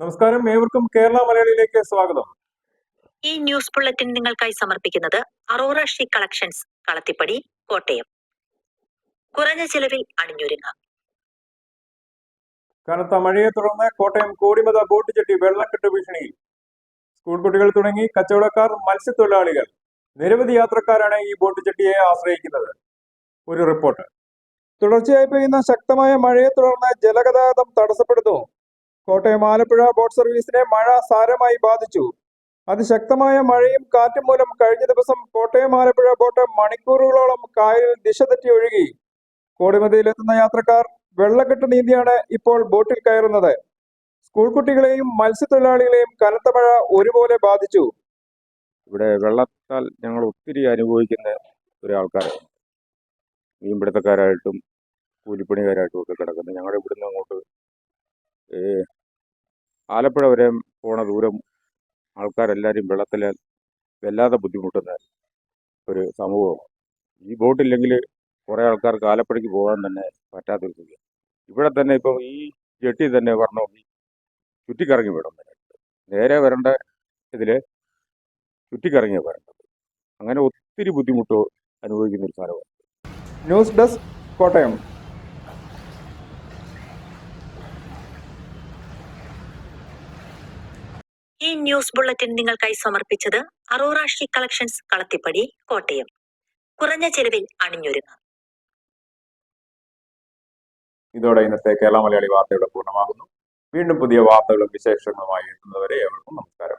നമസ്കാരം. ഏവർക്കും കേരള മലയാളിയിലേക്ക് സ്വാഗതം. ഈ ന്യൂസ് ബുള്ളറ്റിൻ നിങ്ങൾക്കായി സമർപ്പിക്കുന്നത് Aurora she collections Kalathipadi Kottayam. കുറഞ്ഞ ചെലവിൽ അണിഞ്ഞൊരുങ്ങാം. കനത്ത മഴയെ തുടർന്ന് കോട്ടയം കോടിമത ബോട്ട് ജെട്ടി വെള്ളക്കെട്ട് ഭീഷണിയിൽ. സ്കൂൾ കുട്ടികൾ തുടങ്ങി കച്ചവടക്കാർ മത്സ്യത്തൊഴിലാളികൾ. നിരവധി യാത്രക്കാരാണ് ഈ ബോട്ട് ജെട്ടിയെ ആശ്രയിക്കുന്നത്. ഒരു റിപ്പോർട്ട്. തുടർച്ചയായി പെയ്യുന്ന ശക്തമായ മഴയെ തുടർന്ന് ജലഗതാഗതം തടസ്സപ്പെടുന്നു. കോട്ടയം ആലപ്പുഴ ബോട്ട് സർവീസിനെ മഴ സാരമായി ബാധിച്ചു. അതിശക്തമായ മഴയും കാറ്റും മൂലം കഴിഞ്ഞ ദിവസം കോട്ടയം ആലപ്പുഴ ബോട്ട് മണിക്കൂറുകളോളം കായലിൽ ദിശ തെറ്റി ഒഴുകി. കോടിമതിയിലെത്തുന്ന യാത്രക്കാർ വെള്ളക്കെട്ട് നീന്തിയാണ് ഇപ്പോൾ ബോട്ടിൽ കയറുന്നത്. സ്കൂൾ കുട്ടികളെയും മത്സ്യത്തൊഴിലാളികളെയും കനത്ത മഴ ഒരുപോലെ ബാധിച്ചു. ഇവിടെ വെള്ളത്താൽ ഞങ്ങൾ ഒത്തിരി അനുഭവിക്കുന്ന ഒരു ഒരാൾക്കാരാണ് മീൻപിടുത്തക്കാരായിട്ടും കൂലിപ്പണിക്കാരായിട്ടും ഒക്കെ കിടക്കുന്നത് ഞങ്ങളുടെ ഇവിടുന്ന് അങ്ങോട്ട് ആലപ്പുഴ വരെ പോണ ദൂരം ആൾക്കാരെല്ലാവരും വെള്ളത്തിൽ വല്ലാതെ ബുദ്ധിമുട്ടുന്ന ഒരു സമൂഹമാണ്. ഈ ബോട്ടില്ലെങ്കിൽ കുറേ ആൾക്കാർക്ക് ആലപ്പുഴയ്ക്ക് പോകാൻ തന്നെ പറ്റാത്തൊരു സ്ഥിതി. ഇവിടെ തന്നെ ഇപ്പം ഈ ജെട്ടി തന്നെ വരണമെങ്കിൽ ചുറ്റിക്കറങ്ങി വിടണം നേരെ വരേണ്ട ഇതിൽ ചുറ്റിക്കറങ്ങിയ വരേണ്ടത്. അങ്ങനെ ഒത്തിരി ബുദ്ധിമുട്ട് അനുഭവിക്കുന്ന ഒരു സ്ഥലമാണ്. News desk Kottayam. ഈ ന്യൂസ് ബുള്ളറ്റിൻ നിങ്ങൾക്കായി സമർപ്പിച്ചത് Aurora she collections Kalathipadi Kottayam. കുറഞ്ഞ ചെലവിൽ അണിഞ്ഞൊരുങ്ങ. ഇതോടെ ഇന്നത്തെ കേരള മലയാളി വാർത്തയുടെ പൂർണമാകുന്നു. വീണ്ടും പുതിയ വാർത്തകളും വിശേഷങ്ങളുമായി എത്തുന്നവരെ ഏവർക്കും നമസ്കാരം.